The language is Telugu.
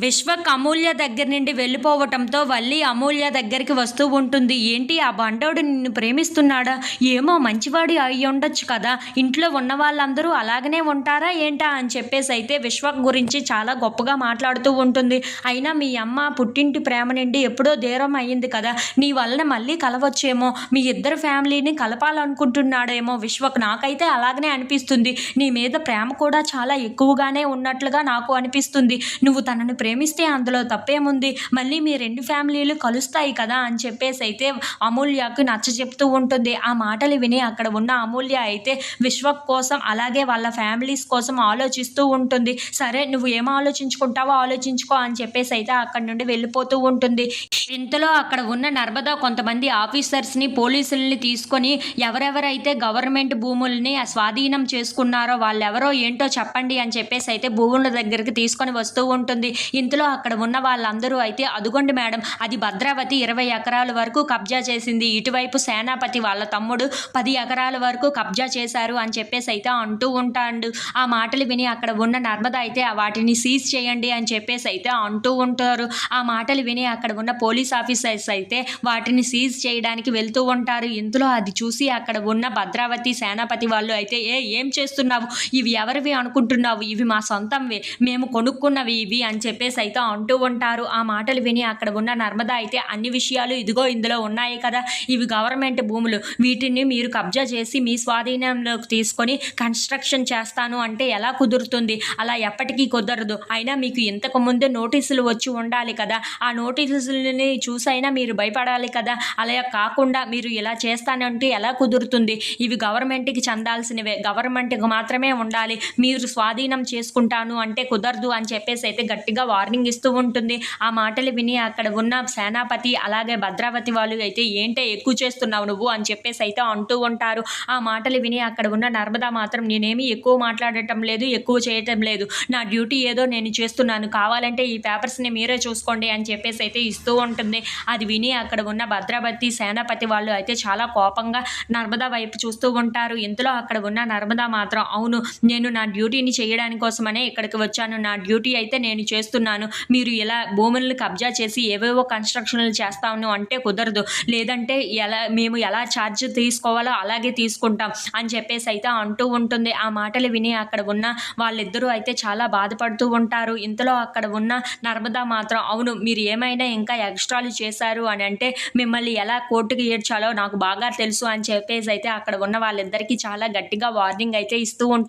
విశ్వక్ అమూల్య దగ్గర నుండి వెళ్ళిపోవటంతో వల్లి అమూల్య దగ్గరికి వస్తూ ఉంటుంది. ఏంటి ఆ బండోడు నిన్ను ప్రేమిస్తున్నాడా? ఏమో మంచివాడి అయి ఉండొచ్చు కదా. ఇంట్లో ఉన్న వాళ్ళందరూ అలాగనే ఉంటారా ఏంటా అని చెప్పేసి అయితే విశ్వక్ గురించి చాలా గొప్పగా మాట్లాడుతూ ఉంటుంది. అయినా మీ అమ్మ పుట్టింటి ప్రేమ నుండి ఎప్పుడో దూరం అయ్యింది కదా. నీ వలన మళ్ళీ కలవచ్చేమో. మీ ఇద్దరు ఫ్యామిలీని కలపాలనుకుంటున్నాడేమో విశ్వక్. నాకైతే అలాగనే అనిపిస్తుంది. నీ మీద ప్రేమ కూడా చాలా ఎక్కువగానే ఉన్నట్లుగా నాకు అనిపిస్తుంది. నువ్వు తనను ప్రేమిస్తే అందులో తప్పేముంది? మళ్ళీ మీ రెండు ఫ్యామిలీలు కలుస్తాయి కదా అని చెప్పేసి అయితే అమూల్యకు నచ్చ చెప్తూ ఉంటుంది. ఆ మాటలు విని అక్కడ ఉన్న అమూల్య అయితే విశ్వ కోసం అలాగే వాళ్ళ ఫ్యామిలీస్ కోసం ఆలోచిస్తూ ఉంటుంది. సరే నువ్వు ఏం ఆలోచించుకుంటావో ఆలోచించుకో అని చెప్పేసి అయితే అక్కడ నుండి వెళ్ళిపోతూ ఉంటుంది. ఇంతలో అక్కడ ఉన్న నర్మదా కొంతమంది ఆఫీసర్స్ని పోలీసుల్ని తీసుకొని ఎవరెవరైతే గవర్నమెంట్ భూముల్ని స్వాధీనం చేసుకున్నారో వాళ్ళెవరో ఏంటో చెప్పండి అని చెప్పేసి అయితే భూముల దగ్గరికి తీసుకొని వస్తూ ఉంటుంది. ఇంతలో అక్కడ ఉన్న వాళ్ళందరూ అయితే అదుగొండి మేడం అది భద్రావతి ఇరవై ఎకరాల వరకు కబ్జా చేసింది. ఇటువైపు సేనాపతి వాళ్ళ తమ్ముడు పది ఎకరాల వరకు కబ్జా చేశారు అని చెప్పేసి అయితే అంటూ ఉంటాడు. ఆ మాటలు విని అక్కడ ఉన్న నర్మద అయితే వాటిని సీజ్ చేయండి అని చెప్పేసి అయితే అంటూ ఉంటారు. ఆ మాటలు విని అక్కడ ఉన్న పోలీస్ ఆఫీసర్స్ అయితే వాటిని సీజ్ చేయడానికి వెళ్తూ ఉంటారు. ఇందులో అది చూసి అక్కడ ఉన్న భద్రావతి సేనాపతి వాళ్ళు అయితే ఏ ఏం చేస్తున్నావు? ఇవి ఎవరివి అనుకుంటున్నావు? ఇవి మా సొంతంవి. మేము కొనుక్కున్నవి ఇవి అని చెప్పి చెప్పేసి అయితే అంటూ ఉంటారు. ఆ మాటలు విని అక్కడ ఉన్న నర్మదా అయితే అన్ని విషయాలు ఇదిగో ఇందులో ఉన్నాయి కదా. ఇవి గవర్నమెంట్ భూములు. వీటిని మీరు కబ్జా చేసి మీ స్వాధీనంలోకి తీసుకొని కన్స్ట్రక్షన్ చేస్తాను అంటే ఎలా కుదురుతుంది? అలా ఎప్పటికీ కుదరదు. అయినా మీకు ఇంతకు ముందే నోటీసులు వచ్చి ఉండాలి కదా. ఆ నోటీసులని చూసైనా మీరు భయపడాలి కదా. అలా కాకుండా మీరు ఇలా చేస్తానంటే ఎలా కుదురుతుంది? ఇవి గవర్నమెంట్కి చెందాల్సినవే. గవర్నమెంట్కి మాత్రమే ఉండాలి. మీరు స్వాధీనం చేసుకుంటాను అంటే కుదరదు అని చెప్పేసి అయితే గట్టిగా వార్నింగ్ ఇస్తూ ఉంటుంది. ఆ మాటలు విని అక్కడ ఉన్న సేనాపతి అలాగే భద్రావతి వాళ్ళు అయితే ఏంటే ఎక్కువ చేస్తున్నావు నువ్వు? అని చెప్పేసి అయితే అంటూ ఉంటారు. ఆ మాటలు విని అక్కడ ఉన్న నర్మదా మాత్రం నేనేమి ఎక్కువ మాట్లాడటం లేదు ఎక్కువ చేయటం లేదు. నా డ్యూటీ ఏదో నేను చేస్తున్నాను. కావాలంటే ఈ పేపర్స్ని మీరే చూసుకోండి అని చెప్పేసి అయితే ఇస్తూ ఉంటుంది. అది విని అక్కడ ఉన్న భద్రావతి సేనాపతి వాళ్ళు అయితే చాలా కోపంగా నర్మదా వైపు చూస్తూ ఉంటారు. ఇంతలో అక్కడ ఉన్న నర్మదా మాత్రం అవును నేను నా డ్యూటీని చేయడానికి కోసమనే ఇక్కడికి వచ్చాను. నా డ్యూటీ అయితే నేను చేస్తున్నాను. మీరు ఇలా భూములను కబ్జా చేసి ఏవేవో కన్స్ట్రక్షన్లు చేస్తాను అంటే కుదరదు. లేదంటే ఎలా మేము ఎలా ఛార్జ్ తీసుకోవాలో అలాగే తీసుకుంటాం అని చెప్పేసి అయితే అంటూ ఉంటుంది. ఆ మాటలు విని అక్కడ ఉన్న వాళ్ళిద్దరూ అయితే చాలా బాధపడుతూ ఉంటారు. ఇంతలో అక్కడ ఉన్న నర్మదా మాత్రం అవును మీరు ఏమైనా ఇంకా ఎక్స్ట్రాలు చేశారు అని అంటే మిమ్మల్ని ఎలా కోర్టుకి ఏడ్చాలో నాకు బాగా తెలుసు అని చెప్పేసి అయితే అక్కడ ఉన్న వాళ్ళిద్దరికీ చాలా గట్టిగా వార్నింగ్ అయితే ఇస్తూ ఉంటుంది.